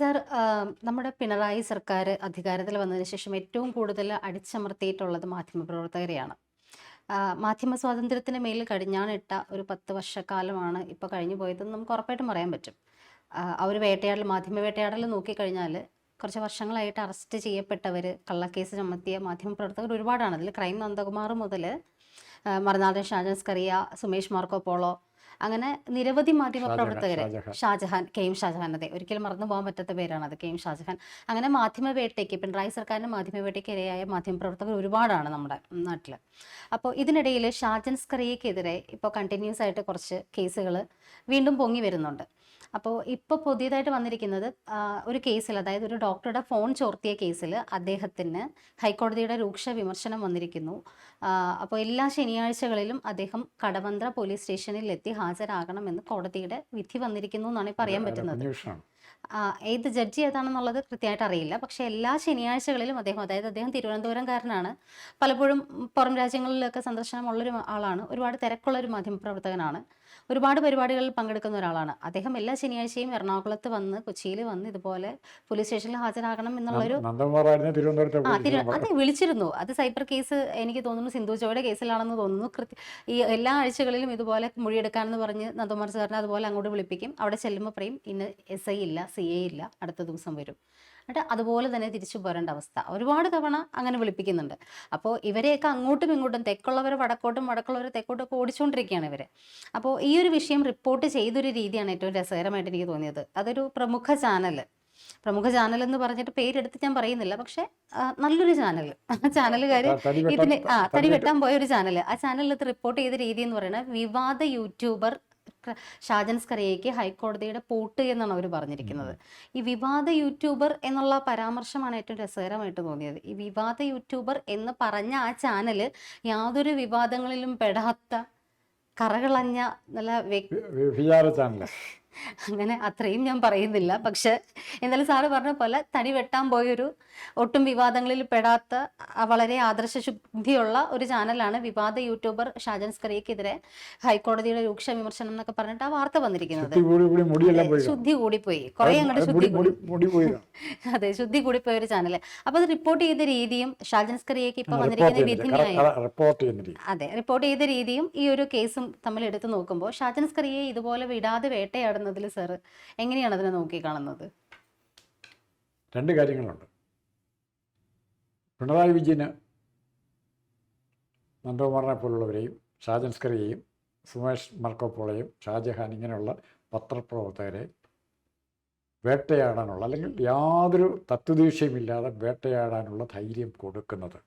Sir നമ്മുടെ പിണറായി സർക്കാർ അധികാരത്തിൽ വന്നതിന് ശേഷം ഏറ്റവും കൂടുതൽ അടിച്ചമർത്തിയിട്ടുള്ളത് മാധ്യമപ്രവർത്തകരെയാണ്. പ്രവർത്തകരെയാണ് മാധ്യമ സ്വാതന്ത്ര്യത്തിന് മേൽ കടിഞ്ഞാണിട്ട ഒരു പത്ത് വർഷക്കാലമാണ് ഇപ്പോൾ കഴിഞ്ഞു പോയതെന്ന് നമുക്ക് ഉറപ്പായിട്ടും പറയാൻ പറ്റും. ആ ഒരു വേട്ടയാടൽ മാധ്യമ വേട്ടയാടൽ നോക്കിക്കഴിഞ്ഞാൽ കുറച്ച് വർഷങ്ങളായിട്ട് അറസ്റ്റ് ചെയ്യപ്പെട്ടവർ കള്ളക്കേസ് ചുമത്തിയ മാധ്യമപ്രവർത്തകർ ഒരുപാടാണ്. അതിൽ ക്രൈം നന്ദകുമാർ മുതൽ മറുനാടൻ ഷാജൻസ് കറിയ സുമേഷ് മാർക്കോ പോളോ അങ്ങനെ നിരവധി മാധ്യമ പ്രവർത്തകരെ. ഷാജഹാൻ. കെ എം ഷാജഹാൻ അതെ ഒരിക്കലും മറന്നു പോകാൻ പറ്റാത്ത പേരാണ് അത് കെ എം ഷാജഹാൻ. അങ്ങനെ മാധ്യമവേട്ടയ്ക്ക് പിണറായി സർക്കാരിന്റെ മാധ്യമവേട്ടയ്ക്ക് ഇരയായ മാധ്യമപ്രവർത്തകർ ഒരുപാടാണ് നമ്മുടെ നാട്ടിൽ അപ്പോൾ ഇതിനിടയിൽ ഷാജൻ സ്കറിയക്കെതിരെ ഇപ്പോൾ കണ്ടിന്യൂസ് ആയിട്ട് കുറച്ച് കേസുകൾ വീണ്ടും പൊങ്ങി വരുന്നുണ്ട്. അപ്പോൾ ഇപ്പോൾ പുതിയതായിട്ട് വന്നിരിക്കുന്നത് ഒരു കേസിൽ അതായത് ഒരു ഡോക്ടറുടെ ഫോൺ ചോർത്തിയ കേസിൽ അദ്ദേഹത്തിന് ഹൈക്കോടതിയുടെ രൂക്ഷ വിമർശനം വന്നിരിക്കുന്നു. അപ്പോൾ എല്ലാ ശനിയാഴ്ചകളിലും അദ്ദേഹം കടവന്ത്ര പോലീസ് സ്റ്റേഷനിൽ എത്തി ഹാജരാകണമെന്ന് കോടതിയുടെ വിധി വന്നിരിക്കുന്നു എന്നാണ് പറയാൻ പറ്റുന്നത്. ഏത് ജഡ്ജി ഏതാണെന്നുള്ളത് കൃത്യമായിട്ട് അറിയില്ല. പക്ഷേ എല്ലാ ശനിയാഴ്ചകളിലും അദ്ദേഹം അതായത് അദ്ദേഹം തിരുവനന്തപുരംകാരനാണ്. പലപ്പോഴും പുറം രാജ്യങ്ങളിലൊക്കെ സന്ദർശനമുള്ളൊരു ആളാണ്. ഒരുപാട് തിരക്കുള്ള ഒരു മാധ്യമപ്രവർത്തകനാണ്. ഒരുപാട് പരിപാടികളിൽ പങ്കെടുക്കുന്ന ഒരാളാണ്. അദ്ദേഹം എല്ലാ ശനിയാഴ്ചയും എറണാകുളത്ത് വന്ന് കൊച്ചിയിൽ വന്ന് ഇതുപോലെ പോലീസ് സ്റ്റേഷനിൽ ഹാജരാകണം എന്നുള്ളൊരു അതെ വിളിച്ചിരുന്നു. അത് സൈബർ കേസ് എനിക്ക് തോന്നുന്നു സിന്ധു ചോയുടെ കേസിലാണെന്ന് തോന്നുന്നു. കൃത്യ ഈ എല്ലാ ആഴ്ചകളിലും ഇതുപോലെ മൊഴിയെടുക്കാനെന്ന് പറഞ്ഞ് നന്ദകുമാർ സാറിനെ അതുപോലെ അങ്ങോട്ട് വിളിപ്പിക്കും. അവിടെ ചെല്ലുമ്പോൾ പറയും ഇന്ന് എസ് ഐ ഇല്ല. സി എ ഇല്ല അടുത്ത ദിവസം വരും. എന്നിട്ട് അതുപോലെ തന്നെ തിരിച്ചു പോരേണ്ട അവസ്ഥ. ഒരുപാട് തവണ അങ്ങനെ വിളിപ്പിക്കുന്നുണ്ട്. അപ്പോൾ ഇവരെയൊക്കെ അങ്ങോട്ടും ഇങ്ങോട്ടും തെക്കുള്ളവർ വടക്കോട്ടും വടക്കുള്ളവർ തെക്കോട്ടും ഒക്കെ ഓടിച്ചുകൊണ്ടിരിക്കുകയാണ് ഇവർ അപ്പോൾ ഈ ഒരു വിഷയം റിപ്പോർട്ട് ചെയ്തൊരു രീതിയാണ് ഏറ്റവും രസകരമായിട്ട് എനിക്ക് തോന്നിയത്. അതൊരു പ്രമുഖ ചാനൽ. പ്രമുഖ ചാനൽ എന്ന് പറഞ്ഞിട്ട് പേരെടുത്ത് ഞാൻ പറയുന്നില്ല. പക്ഷെ നല്ലൊരു ചാനൽ. ചാനലുകാർ ഇതിന് ആ തടി വെട്ടാൻ പോയ ഒരു ചാനൽ. ആ ചാനലിൽ റിപ്പോർട്ട് ചെയ്ത രീതി എന്ന് പറയുന്നത് വിവാദ യൂട്യൂബർ ഷാജൻ സ്കറിയയ്ക്ക് ഹൈക്കോടതിയുടെ പൂട്ട് എന്നാണ് അവർ പറഞ്ഞിരിക്കുന്നത്. ഈ വിവാദ യൂട്യൂബർ എന്നുള്ള പരാമർശമാണ് ഏറ്റവും രസകരമായിട്ട് തോന്നിയത്. ഈ വിവാദ യൂട്യൂബർ എന്ന് പറഞ്ഞ ആ ചാനൽ യാതൊരു വിവാദങ്ങളിലും പെടാത്ത കറകളഞ്ഞ നല്ല ചാനൽ. അങ്ങനെ അത്രയും ഞാൻ പറയുന്നില്ല. പക്ഷെ എന്നാലും സാറ് പറഞ്ഞ പോലെ തടി വെട്ടാൻ പോയൊരു ഒട്ടും വിവാദങ്ങളിൽ പെടാത്ത വളരെ ആദർശ ശുദ്ധിയുള്ള ഒരു ചാനലാണ് വിവാദ യൂട്യൂബർ ഷാജൻ സ്കറിയക്കെതിരെ ഹൈക്കോടതിയുടെ രൂക്ഷ വിമർശനം എന്നൊക്കെ പറഞ്ഞിട്ട് ആ വാർത്ത വന്നിരിക്കുന്നത്. ശുദ്ധി കൂടിപ്പോയി. കുറെ അങ്ങോട്ട് ശുദ്ധി അതെ ശുദ്ധി കൂടിപ്പോയ ഒരു ചാനൽ. അപ്പൊ അത് റിപ്പോർട്ട് ചെയ്ത രീതിയും ഷാജൻ സ്കറിയക്ക് ഇപ്പൊ വന്നിരിക്കുന്ന വിധിന്യായ. അതെ റിപ്പോർട്ട് ചെയ്ത രീതിയും ഈ ഒരു കേസും തമ്മിൽ എടുത്തു നോക്കുമ്പോൾ ഷാജൻ സ്കറിയെ ഇതുപോലെ വിടാതെ വേട്ടയാടുന്നതിൽ സർ എങ്ങനെയാണ് അതിനെ നോക്കി കാണുന്നത്? രണ്ട് കാര്യങ്ങളുണ്ട്. പിണറായി വിജയന് നന്ദകുമാറിനെ പോലുള്ളവരെയും ഷാജൻസ്കറിയെയും സുമേഷ് മർക്കോപ്പോളെയും ഷാജഹാൻ ഇങ്ങനെയുള്ള പത്രപ്രവർത്തകരെ വേട്ടയാടാനുള്ള അല്ലെങ്കിൽ യാതൊരു തത്വദീക്ഷയുമില്ലാതെ വേട്ടയാടാനുള്ള ധൈര്യം കൊടുക്കുന്നത്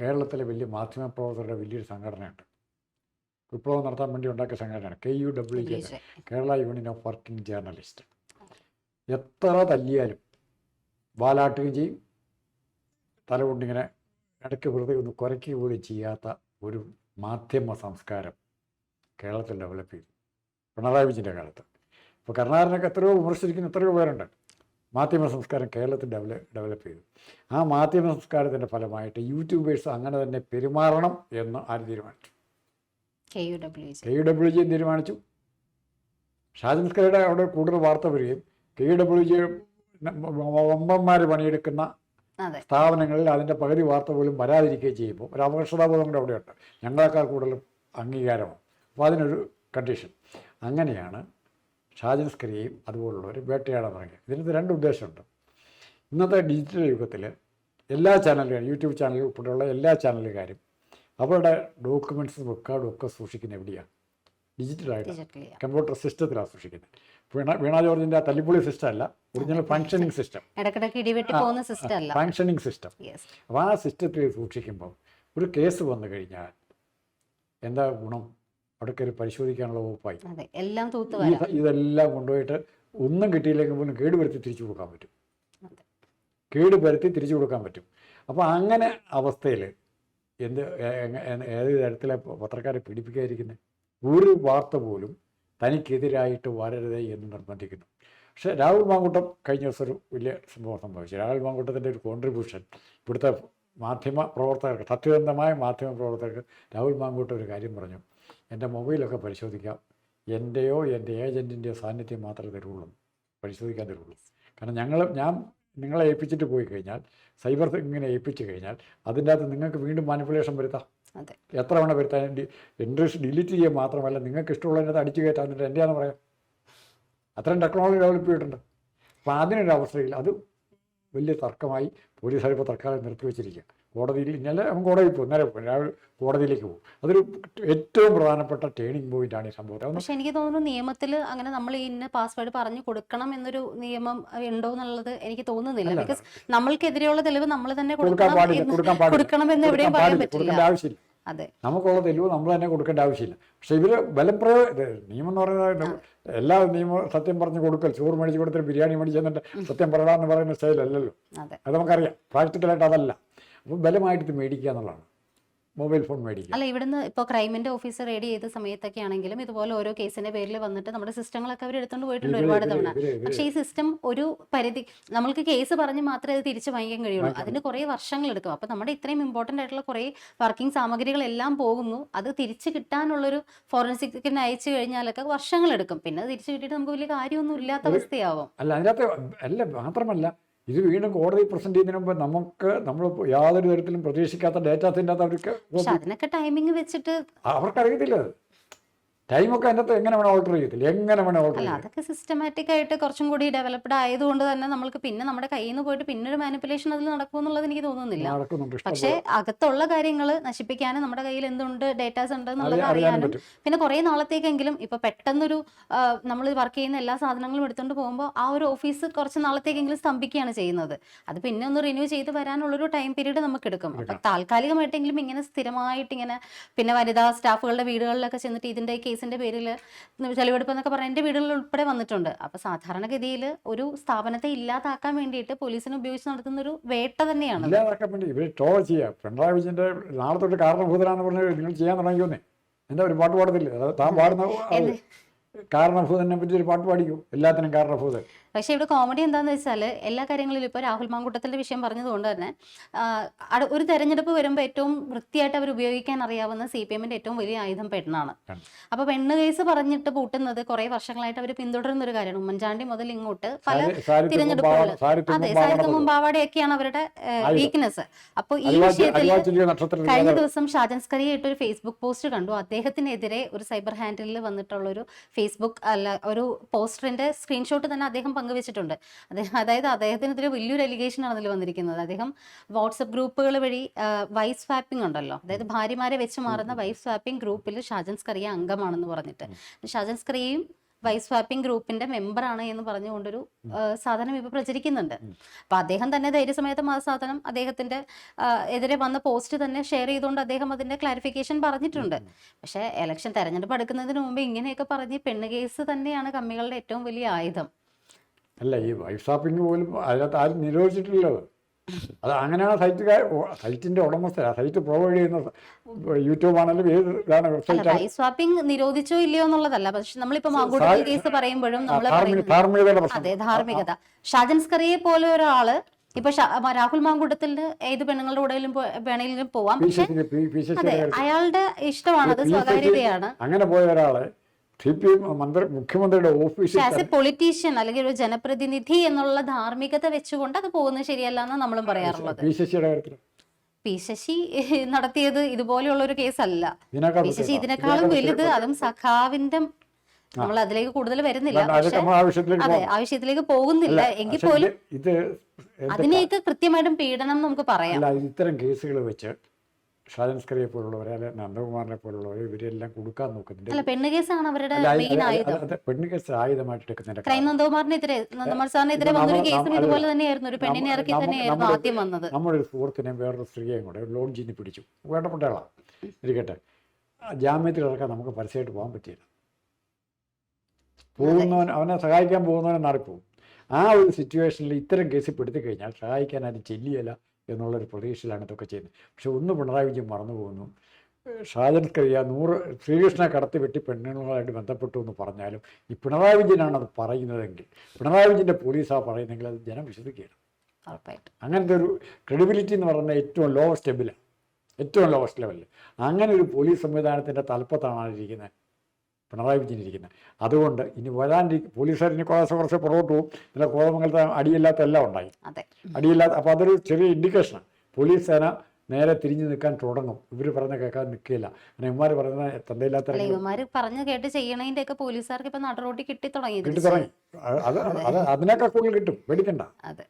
കേരളത്തിലെ വലിയ മാധ്യമപ്രവർത്തകരുടെ വലിയൊരു സംഘടനയുണ്ട്. വിപ്ലവം നടത്താൻ വേണ്ടി ഉണ്ടാക്കിയ സംഘടനയാണ് K U W J. Kerala union of working journalist. എത്ര തല്ലിയാലും വാലാട്ടുകയും ചെയ്യും. തല കൊണ്ടിങ്ങനെ ഇടയ്ക്ക് വെറുതെ ഒന്ന് കുരയ്ക്കുക പോലും ചെയ്യാത്ത ഒരു മാധ്യമ സംസ്കാരം കേരളത്തിൽ ഡെവലപ്പ് ചെയ്തു. പിണറായി വിജയന്റെ കാലത്ത്. ഇപ്പോൾ കരുണാകരനൊക്കെ എത്രയോ വിമർശിക്കുന്ന എത്രയോ പേരുണ്ട്. മാധ്യമ സംസ്കാരം കേരളത്തിൽ ഡെവല ഡെവലപ്പ് ചെയ്തു. ആ മാധ്യമ സംസ്കാരത്തിന്റെ ഫലമായിട്ട് യൂട്യൂബേഴ്സ് അങ്ങനെ തന്നെ പെരുമാറണം എന്ന് ആര് തീരുമാനിച്ചു? K U W G. തീരുമാനിച്ചു? ഷാജൻ അവിടെ കൂടുതൽ വാർത്ത വരികയും കെ യു ഡബ്ല്യു ജി വമ്പന്മാർ പണിയെടുക്കുന്ന സ്ഥാപനങ്ങളിൽ അതിന്റെ പകുതി വാർത്ത പോലും വരാതിരിക്കുകയും ചെയ്യുമ്പോൾ ഒരു അപകർഷതാബോധം കൂടെ അവിടെയുണ്ട്. ഞങ്ങളെക്കാൾ കൂടുതൽ അംഗീകാരമാണ് അപ്പോൾ അതിനൊരു കണ്ടീഷൻ അങ്ങനെയാണ് ഷാജൻ സ്കറിയെയും അതുപോലുള്ളവർ വേട്ടയാടാൻ തുടങ്ങിയത്. ഇതിനകത്ത് രണ്ട് ഉദ്ദേശമുണ്ട്. ഇന്നത്തെ ഡിജിറ്റൽ യുഗത്തിൽ എല്ലാ ചാനലുകാരും യൂട്യൂബ് ചാനൽ ഉൾപ്പെടെയുള്ള എല്ലാ ചാനലുകാരും അവരുടെ ഡോക്യുമെന്റ്സും റെക്കോർഡും ഒക്കെ സൂക്ഷിക്കുന്നത് എവിടെയാണ് ഡിജിറ്റലായിട്ട് ഡിജിറ്റലി കമ്പ്യൂട്ടർ സിസ്റ്റത്തിലാണ് സൂക്ഷിക്കുന്നത്. വീണ വീണ ജോർജിന്റെ ആ തല്ലിപ്പൊളി സിസ്റ്റം അല്ല original functioning system functioning system അപ്പോൾ ആ സിസ്റ്റത്തിൽ സൂക്ഷിക്കുമ്പോൾ ഒരു കേസ് വന്നു കഴിഞ്ഞാൽ എന്താ ഗുണം? അവിടെ കയറി പരിശോധിക്കാനുള്ള വകുപ്പായി. ഇതെല്ലാം കൊണ്ടുപോയിട്ട് ഒന്നും കിട്ടിയില്ലെങ്കിൽ പോലും കേട് വരുത്തി തിരിച്ചു കൊടുക്കാൻ പറ്റും. കേടുവരുത്തി കേട് വരുത്തി തിരിച്ചു കൊടുക്കാൻ പറ്റും. അപ്പോൾ അങ്ങനെ അവസ്ഥയിൽ എന്ത് ഏത് തരത്തിലെ പത്രക്കാരെ പീഡിപ്പിക്കാതിരിക്കുന്നത് ഒരു വാർത്ത പോലും തനിക്കെതിരായിട്ട് വരരുത് എന്ന് നിർബന്ധിക്കുന്നു. പക്ഷേ രാഹുൽ മാങ്കൂട്ടം കഴിഞ്ഞ ദിവസം ഒരു വലിയ സംഭവം സംഭവിച്ചു. രാഹുൽ മാങ്കൂട്ടത്തിന്റെ ഒരു കോൺട്രിബ്യൂഷൻ ഇവിടുത്തെ മാധ്യമ പ്രവർത്തകർക്ക് സത്യസന്ധമായ മാധ്യമ പ്രവർത്തകർക്ക് രാഹുൽ മാങ്കൂട്ടം ഒരു കാര്യം പറഞ്ഞു. എന്റെ മൊബൈലൊക്കെ പരിശോധിക്കാം. എന്റെയോ എന്റെ ഏജന്റിന്റെയോ സാന്നിധ്യം മാത്രമേ തരുള്ളൂ. പരിശോധിക്കാൻ തരുള്ളൂ. കാരണം ഞങ്ങൾ ഞാൻ നിങ്ങളെ ഏൽപ്പിച്ചിട്ട് പോയി കഴിഞ്ഞാൽ സൈബർ ഇങ്ങനെ ഏൽപ്പിച്ചു കഴിഞ്ഞാൽ അതിന്റെ അകത്ത് നിങ്ങൾക്ക് വീണ്ടും മാനിപ്പുലേഷൻ വരുത്താം. എത്ര വേണം വരുത്താൻ ഇൻട്രസ്റ്റ് ഡിലീറ്റ് ചെയ്യുക മാത്രമല്ല നിങ്ങൾക്ക് ഇഷ്ടമുള്ളതിനകത്ത് അടിച്ചു കയറ്റാൻ എന്നിട്ട് എന്റെയാണെന്ന് പറയാം. അത്രയും ടെക്നോളജി ഡെവലപ്പ് ചെയ്തിട്ടുണ്ട്. അപ്പോൾ അതിനൊരു അത് വലിയ തർക്കമായി പോലീസുകാർ ഇപ്പോൾ തൽക്കാലം നിർത്തി വെച്ചിരിക്കുക കോടതിയിൽ ഇന്നലെ അവൻ കോടതിയിൽ പോകും. ഇന്നലെ പോകും. രാവിലെ കോടതിയിലേക്ക് പോകും. അതൊരു ഏറ്റവും പ്രധാനപ്പെട്ട ടേണിംഗ് ആണ് ഈ സംഭവം പക്ഷെ എനിക്ക് തോന്നുന്നു നിയമത്തിൽ അങ്ങനെ നമ്മൾ ഇന്ന പാസ്വേഡ് പറഞ്ഞു കൊടുക്കണം എന്നൊരു നിയമം ഉണ്ടോ എന്നുള്ളത് എനിക്ക് തോന്നുന്നില്ല. ബിക്കോസ് നമ്മൾക്കെതിരെയുള്ള തെളിവ് നമ്മൾ തന്നെ കൊടുക്കണം എന്ന് എവിടെയും പറയാൻ പറ്റില്ല. ആവശ്യമില്ല. അതെ. നമുക്കുള്ള തെളിവ് നമ്മൾ തന്നെ കൊടുക്കേണ്ട ആവശ്യമില്ല. പക്ഷെ ഇവർ ബലപ്രയോഗ നിയമം എന്ന് പറയുന്നത് എല്ലാ നിയമ സത്യം പറഞ്ഞു കൊടുക്കൽ ചോറ് മേടിച്ച് കൊടുത്തിട്ട് ബിരിയാണി മേടിച്ച് തന്നിട്ട് സത്യം പറയണമെന്ന് പറയുന്ന സ്റ്റൈലല്ലല്ലോ അതെ. അത് നമുക്കറിയാം. പ്രാക്ടിക്കലായിട്ട് അതല്ല. അപ്പോൾ ബലമായിട്ട് മേടിക്കുക എന്നുള്ളതാണ്. മൊബൈൽ ഫോൺ മേടിക്കുക. അല്ല ഇവിടുന്ന് ഇപ്പോൾ ക്രൈമിന്റെ ഓഫീസർ റെഡി ചെയ്ത സമയത്തൊക്കെ ആണെങ്കിലും ഇതുപോലെ ഓരോ കേസിന്റെ പേരിൽ വന്നിട്ട് നമ്മുടെ സിസ്റ്റങ്ങളൊക്കെ അവർ എടുത്തുകൊണ്ട് പോയിട്ടുണ്ട് ഒരുപാട് തവണ. പക്ഷേ ഈ സിസ്റ്റം ഒരു പരിധി നമ്മൾക്ക് കേസ് പറഞ്ഞ് മാത്രമേ അത് തിരിച്ചു വാങ്ങിക്കാൻ കഴിയുള്ളൂ. അതിന് കുറേ വർഷങ്ങൾ എടുക്കും. അപ്പോൾ നമ്മുടെ ഇത്രയും ഇമ്പോർട്ടന്റ് ആയിട്ടുള്ള കുറേ വർക്കിംഗ് സാമഗ്രികളെല്ലാം പോകുന്നു. അത് തിരിച്ചു കിട്ടാനുള്ളൊരു ഫോറൻസിക്കിന് അയച്ചു കഴിഞ്ഞാലൊക്കെ വർഷങ്ങൾ എടുക്കും. പിന്നെ അത് തിരിച്ചു കിട്ടിയിട്ട് നമുക്ക് വലിയ കാര്യമൊന്നും ഇല്ലാത്ത അവസ്ഥയാവും. അല്ല അതിനകത്ത് അല്ല മാത്രമല്ല ഇത് വീണ്ടും കോടതി പ്രസന്റ് ചെയ്യുന്നതിന് മുമ്പ് നമുക്ക് നമ്മൾ യാതൊരു തരത്തിലും പ്രതീക്ഷിക്കാത്ത അകത്ത് അവർക്ക് അതിനൊക്കെ ടൈമിംഗ് വെച്ചിട്ട് അവർക്കറിയത്തില്ല ടൈമൊക്കെ അതിനകത്ത് എങ്ങനെ വേണം ഓൾട്ടർ ചെയ്യത്തില്ല? എങ്ങനെ വേണം ഓൾട്ടർ അല്ല അതൊക്കെ സിസ്റ്റമാറ്റിക് ആയിട്ട് കുറച്ചും കൂടി ഡെവലപ്ഡ് ആയതുകൊണ്ട് തന്നെ നമ്മൾക്ക് പിന്നെ നമ്മുടെ കയ്യിൽ നിന്ന് പോയിട്ട് പിന്നെ ഒരു മാനിപ്പുലേഷൻ അതിൽ നടക്കുമെന്നുള്ളത് എനിക്ക് തോന്നുന്നില്ല. പക്ഷേ അകത്തുള്ള കാര്യങ്ങൾ നശിപ്പിക്കാനും നമ്മുടെ കയ്യിൽ എന്തുണ്ട് ഡേറ്റാസ് ഉണ്ട് എന്നുള്ളത് അറിയാനും പിന്നെ കുറെ നാളത്തേക്കെങ്കിലും ഇപ്പൊ പെട്ടെന്നൊരു നമ്മൾ വർക്ക് ചെയ്യുന്ന എല്ലാ സാധനങ്ങളും എടുത്തുകൊണ്ട് പോകുമ്പോൾ ആ ഒരു ഓഫീസ് കുറച്ച് നാളത്തേക്കെങ്കിലും സ്തംഭിക്കുകയാണ് ചെയ്യുന്നത്. അത് പിന്നെ ഒന്ന് റിന്യൂ ചെയ്ത് വരാനുള്ളൊരു ടൈം പീരീഡ് നമുക്ക് എടുക്കും. അപ്പൊ താൽക്കാലികമായിട്ടെങ്കിലും ഇങ്ങനെ സ്ഥിരമായിട്ട് ഇങ്ങനെ പിന്നെ വനിതാ സ്റ്റാഫുകളുടെ വീടുകളിലൊക്കെ ചെന്നിട്ട് ഇതിന്റെ കേസിന്റെ പേരിൽ ചെലവെടുപ്പ് എന്നൊക്കെ പറഞ്ഞാൽ എന്റെ വീടുകളിൽ ഉൾപ്പെടെ വന്നിട്ടുണ്ട്. അപ്പോൾ സാധാരണഗതിയിൽ ഒരു സ്ഥാപനത്തെ ഇല്ലാതാക്കാൻ വേണ്ടിയിട്ട് പോലീസിനെ ഉപയോഗിച്ച് നടത്തുന്ന ഒരു വേട്ട തന്നെയാണ് ഇല്ലാതാക്കാൻ വേണ്ടി ഇവർ ടോ ചെയ്യുക. പിണറായി വിജയന്റെ നാളെ തൊട്ട് കാരണഭൂതനാന്ന് പറഞ്ഞ് നിങ്ങൾ ചെയ്യാൻ തുടങ്ങിയോന്നേ. എന്താ ഒരു പാട്ട് പാടത്തില്ലേ. താൻ പാടുന്ന കാരണഭൂതനെ പറ്റി ഒരു പാട്ട് പാടിക്കൂ. എല്ലാത്തിനും കാരണഭൂതൻ പക്ഷേ ഇവിടെ കോമഡി എന്താണെന്ന് വെച്ചാൽ എല്ലാ കാര്യങ്ങളിലും ഇപ്പോൾ രാഹുൽ മാങ്കൂട്ടത്തിന്റെ വിഷയം പറഞ്ഞതുകൊണ്ട് തന്നെ ഒരു തെരഞ്ഞെടുപ്പ് വരുമ്പോൾ ഏറ്റവും വൃത്തിയായിട്ട് അവർ ഉപയോഗിക്കാൻ അറിയാവുന്ന സി പി എമ്മിന്റെ ഏറ്റവും വലിയ ആയുധം പെണ്ണാണ്. പെണ്ണ്. അപ്പോൾ പെണ്ണ് കേസ് പറഞ്ഞിട്ട് പൂട്ടുന്നത് കുറേ വർഷങ്ങളായിട്ട് അവർ പിന്തുടരുന്ന ഒരു കാര്യമാണ്. ഉമ്മൻചാണ്ടി മുതൽ ഇങ്ങോട്ട് പല തിരഞ്ഞെടുപ്പുകളിൽ അതെ സാരിത്തുമ്പും അവരുടെ വീക്ക്നെസ് അപ്പോൾ ഈ വിഷയത്തിൽ കഴിഞ്ഞ ദിവസം ഷാജൻ സ്കറിയ ഇട്ടൊരു ഫേസ്ബുക്ക് പോസ്റ്റ് കണ്ടു അദ്ദേഹത്തിനെതിരെ ഒരു സൈബർ ഹാൻഡിലിൽ വന്നിട്ടുള്ള ഒരു ഫേസ്ബുക്ക് അല്ല ഒരു പോസ്റ്ററിന്റെ സ്ക്രീൻഷോട്ട് തന്നെ അദ്ദേഹം പങ്കുവച്ചിട്ടുണ്ട്. അദ്ദേഹം അതായത് അദ്ദേഹത്തിനെതിരെ വലിയൊരു അലിഗേഷൻ ആണ് അതിൽ വന്നിരിക്കുന്നത്. അദ്ദേഹം വാട്സപ്പ് ഗ്രൂപ്പുകൾ വഴി വൈഫ് സ്വാപ്പിംഗ് ഉണ്ടല്ലോ. അതായത് ഭാര്യമാരെ വെച്ച് മാറുന്ന വൈഫ് സ്വാപ്പിംഗ് ഗ്രൂപ്പിൽ ഷാജൻസ് കറിയ അംഗമാണെന്ന് പറഞ്ഞിട്ട്. ഷാജൻസ് സ്കറിയയും വൈഫ് വാപ്പിംഗ് ഗ്രൂപ്പിന്റെ മെമ്പറാണ് എന്ന് പറഞ്ഞുകൊണ്ടൊരു സാധനം ഇപ്പൊ പ്രചരിക്കുന്നുണ്ട്. അപ്പൊ അദ്ദേഹം തന്നെ ധൈര്യസമയത്ത് ആ സാധനം അദ്ദേഹത്തിന്റെ എതിരെ വന്ന പോസ്റ്റ് തന്നെ ഷെയർ ചെയ്തുകൊണ്ട് അദ്ദേഹം അതിന്റെ ക്ലാരിഫിക്കേഷൻ പറഞ്ഞിട്ടുണ്ട്. പക്ഷേ എലക്ഷൻ തെരഞ്ഞെടുപ്പ് അടുക്കുന്നതിന് മുമ്പ് ഇങ്ങനെയൊക്കെ പറഞ്ഞ് പെണ്ണ് കേസ് തന്നെയാണ് കമ്മികളുടെ ഏറ്റവും വലിയ ആയുധം. അല്ല ഈ വൈഫ് ഷോപ്പിംഗ് പോലും അതിനകത്ത് ആരും നിരോധിച്ചിട്ടില്ലല്ലോ. അത് അങ്ങനെയാണ് സൈറ്റ് സൈറ്റിന്റെ ഉടമസ്ഥ ആ സൈറ്റ് പ്രൊവൈഡ് ചെയ്യുന്ന യൂട്യൂബ് ആണെങ്കിലും ഏത് ഇതാണ് വെബ്സൈറ്റ് സ്വാപ്പിംഗ് നിരോധിച്ചോ ഇല്ലയോ എന്നുള്ളതല്ല. പക്ഷെ നമ്മളിപ്പോ കേസ് പറയുമ്പോഴും അതെ ധാർമ്മികത. ഷാജൻ സ്കറിയെ പോലെ ഒരാൾ ഇപ്പൊ രാഹുൽ മാങ്കൂട്ടത്തിന് ഏത് പെണ്ണുങ്ങളുടെ കൂടെയും വേണമെങ്കിലും പോവാം. പക്ഷെ അതെ അയാളുടെ ഇഷ്ടമാണ് അത് സ്വകാര്യതയാണ്. അങ്ങനെ പോയ ഒരാളെ പി മന്ത്രി മുഖ്യമന്ത്രിയുടെ ഓഫീസിൽ പൊളിറ്റീഷ്യൻ അല്ലെങ്കിൽ ഒരു ജനപ്രതിനിധി എന്നുള്ള ധാർമ്മികത വെച്ചുകൊണ്ട് അത് പോകുന്നത് ശരിയല്ല എന്ന് നമ്മളും പറയാറുള്ളത്. പി ശശിയുടെ കാര്യത്തിൽ പി ശശി നടത്തിയത് ഇതുപോലെയുള്ള ഒരു കേസല്ല. പി ശശി ഇതിനേക്കാളും വലുത് അതും സഖാവിന്റെ നമ്മൾ അതിലേക്ക് കൂടുതൽ വരുന്നില്ല. അതെ. ആവശ്യത്തിലേക്ക് പോകുന്നില്ല. എങ്കിൽ പോലും ഇത് അതിനെയൊക്കെ കൃത്യമായിട്ടും പീഡനം നമുക്ക് പറയാം. ഇത്തരം കേസുകൾ വെച്ച് ഷാജൻ സ്കറിയെ പോലുള്ളവരെ അല്ലെ നന്ദകുമാറിനെ പോലുള്ളവരെ ഇവരെല്ലാം കൊടുക്കാൻ നോക്കുന്നുണ്ട്. പെണ്ണ് കേസാണ് അവരുടെ കേസ് ആയുധമായിട്ട് വന്നത്. നമ്മളൊരു സുഹൃത്തിനെയും വേറൊരു സ്ത്രീയെയും കൂടെ ലോൺ ലോഡ്ജിൽ നിന്ന് പിടിച്ചു വേണ്ടപ്പെട്ടയാളാണ് ഇരിക്കട്ടെ. ജാമ്യത്തിൽ ഇറക്കാൻ നമുക്ക് പരസ്യമായിട്ട് പോകാൻ പറ്റിയില്ല പോകുന്നവൻ അവനെ സഹായിക്കാൻ പോകുന്നവനെ നടക്കും ആ ഒരു സിറ്റുവേഷനിൽ ഇത്തരം കേസിൽ പെടുത്തി കഴിഞ്ഞാൽ സഹായിക്കാൻ ആരും ചെല്ലിയല്ല. എന്നുള്ളൊരു പ്രതീക്ഷയിലാണ് ഇതൊക്കെ ചെയ്യുന്നത്. പക്ഷെ ഒന്ന് പിണറായി വിജയൻ മറന്നു പോകുന്നു. ഷാജൻ കറിയ നൂറ് ശ്രീകൃഷ്ണനെ കടത്തി വെട്ടി പെണ്ണുങ്ങളുമായിട്ട് ബന്ധപ്പെട്ടു എന്ന് പറഞ്ഞാലും ഈ പിണറായി വിജയനാണ് അത് പറയുന്നതെങ്കിൽ പിണറായി വിജയന്റെ പോലീസാണ് പറയുന്നതെങ്കിൽ അത് ജനം വിശ്വസിക്കുകയാണ്. അങ്ങനത്തെ ഒരു ക്രെഡിബിലിറ്റി എന്ന് പറയുന്നത് ഏറ്റവും ലോവസ്റ്റ് ലെവലാണ് ഏറ്റവും ലോവസ്റ്റ് ലെവലിൽ അങ്ങനെ ഒരു പോലീസ് സംവിധാനത്തിന്റെ തലപ്പത്താണ് ഇരിക്കുന്നത് പിണറായി വിജയൻ ഇരിക്കുന്നത്. അതുകൊണ്ട് ഇനി വരാൻ പോലീസുകാർ ഇനി കുറേശ്ശെ കുറച്ച് പുറകോട്ട് പോകും. പിന്നെ കോതമംഗലത്തെ അടിയില്ലാത്ത എല്ലാം ഉണ്ടായി. അടിയില്ലാത്ത അപ്പോൾ അതൊരു ചെറിയ ഇൻഡിക്കേഷനാണ് പോലീസ് സേന നേരെ തിരിഞ്ഞു നിൽക്കാൻ തുടങ്ങും. ഇവർ പറഞ്ഞ കേൾക്കാൻ നിൽക്കില്ല. പിന്നെ ഇവന്മാർ പറയുന്ന തന്റെ ഇല്ലാത്ത പറഞ്ഞു കേട്ട് ചെയ്യണതിന്റെ ഒക്കെ പോലീസുകാർക്ക് ഇപ്പൊ നടറോട്ടി കിട്ടി തുടങ്ങി കിട്ടി തുടങ്ങി അത് അത് അത് അതിനേക്കാൾ കൂടുതൽ കിട്ടും. പേടിക്കണ്ട. അതെ.